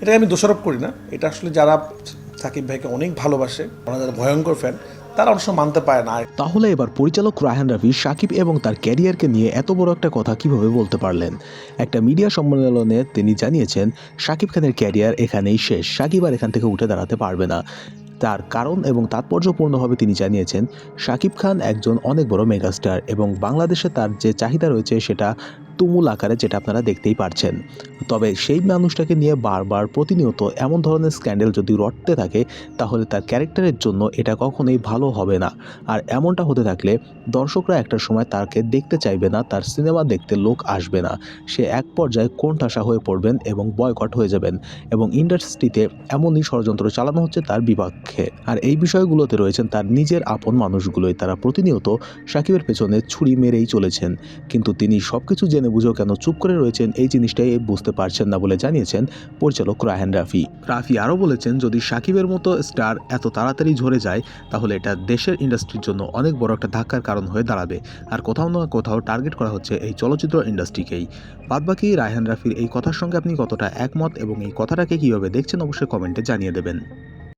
এটাকে আমি দোষারোপ করি না। এটা আসলে যারা সাকিব ভাইকে অনেক ভালোবাসে ওনারা যারা ভয়ঙ্কর ফ্যান তারা অবশ্য মানতে পারে না। তাহলে এবার পরিচালক রায়হান রাফি সাকিব এবং তার ক্যারিয়ারকে নিয়ে এত বড় একটা কথা কীভাবে বলতে পারলেন? একটা মিডিয়া সম্মেলনে তিনি জানিয়েছেন, সাকিব খানের ক্যারিয়ার এখানেই শেষ, সাকিব আর এখান থেকে উঠে দাঁড়াতে পারবে না। তার কারণ এবং তাৎপর্যপূর্ণভাবে তিনি জানিয়েছেন, সাকিব খান একজন অনেক বড় মেগাস্টার এবং বাংলাদেশে তার যে চাহিদা রয়েছে সেটা তুমুল আকারে যেটা আপনারা দেখতেই পারছেন। তবে সেই মানুষটাকে নিয়ে বারবার প্রতিনিয়ত এমন ধরনের স্ক্যান্ডেল যদি রটতে থাকে, তাহলে তার ক্যারেক্টারের জন্য এটা কখনোই ভালো হবে না। আর এমনটা হতে থাকলে দর্শকরা একটা সময় তাকে দেখতে চাইবে না, তার সিনেমা দেখতে লোক আসবে না। সে এক পর্যায়ে কোণঠাসা হয়ে পড়বেন এবং বয়কট হয়ে যাবেন এবং ইন্ডাস্ট্রিতে এমনই ষড়যন্ত্র চালানো হচ্ছে তার বিপক্ষে। আর এই বিষয়গুলোতে রয়েছেন তার নিজের আপন মানুষগুলোই। তারা প্রতিনিয়ত সাকিবের পেছনে ছুরি মেরেই চলেছেন। কিন্তু তিনি সব কিছু জেনে বুঝেও কেন চুপ করে রয়েছেন এই জিনিসটাই বুঝতে পারছেন না বলে জানিয়েছেন পরিচালক রায়হান রাফি। রাফি আরও বলেছেন, যদি সাকিবের মতো স্টার এত তাড়াতাড়ি ঝরে যায়, তাহলে এটা দেশের ইন্ডাস্ট্রির জন্য অনেক বড় একটা ধাক্কার কারণ হয়ে দাঁড়াবে। আর কোথাও না কোথাও টার্গেট করা হচ্ছে এই চলচ্চিত্র ইন্ডাস্ট্রিকেই। বাদবাকি রায়হান রাফির এই কথার সঙ্গে আপনি কতটা একমত এবং এই কথাটাকে কীভাবে দেখছেন, অবশ্যই কমেন্টে জানিয়ে দেবেন।